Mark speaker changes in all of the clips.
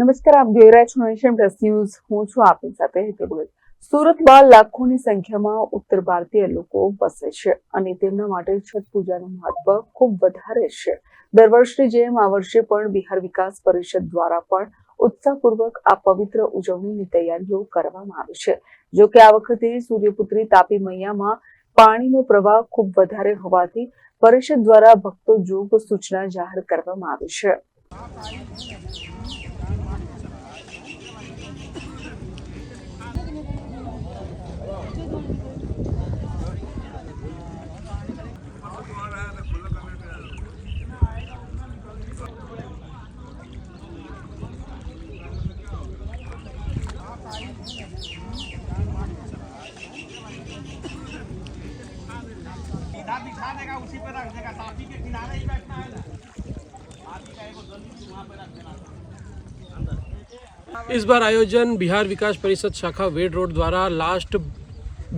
Speaker 1: નમસ્કાર, આપ જોઈ રહ્યા છો નેશન પ્લસ ન્યૂઝ. હું છું આપની સાથે હેતલ સુરતમાં લાખોની સંખ્યામાં ઉત્તર ભારતીય લોકો વસે છે અને તેમના માટે છઠ પૂજાનું મહત્વ ખૂબ વધારે છે. દર વર્ષની જેમ આ વર્ષે પણ બિહાર વિકાસ પરિષદ દ્વારા પણ ઉત્સાહપૂર્વક આ પવિત્ર ઉજવણીની તૈયારીઓ કરવામાં આવી છે. જો કે આ વખતે સૂર્યપુત્રી તાપી મૈયામાં પાણીનો પ્રવાહ ખૂબ વધારે હોવાથી પરિષદ દ્વારા ભક્તો જોગ સૂચના જાહેર કરવામાં આવી છે.
Speaker 2: बिठा देगा, उसी पे रख देगा। साथी के किनारे ही बैठना है
Speaker 3: इस बार आयोजन बिहार विकास परिषद शाखा वेड रोड द्वारा लास्ट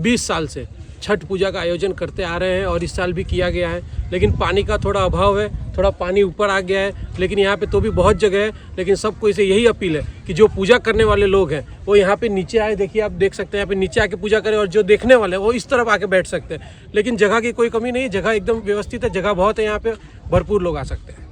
Speaker 3: 20 साल से छठ पूजा का आयोजन करते आ रहे हैं और इस साल भी किया गया है। लेकिन पानी का थोड़ा अभाव है, थोड़ा पानी ऊपर आ गया है, लेकिन यहाँ पे तो भी बहुत जगह है, लेकिन सबको इसे यही अपील है कि जो पूजा करने वाले लोग हैं, वो यहाँ पे नीचे आए, देखिए आप देख सकते हैं, यहाँ पे नीचे आके पूजा करें और जो देखने वाले हैं, वो इस तरफ़ आके बैठ सकते हैं। लेकिन जगह की कोई कमी नहीं जगह एकदम व्यवस्थित है, जगह बहुत है, यहाँ पर भरपूर लोग आ सकते हैं।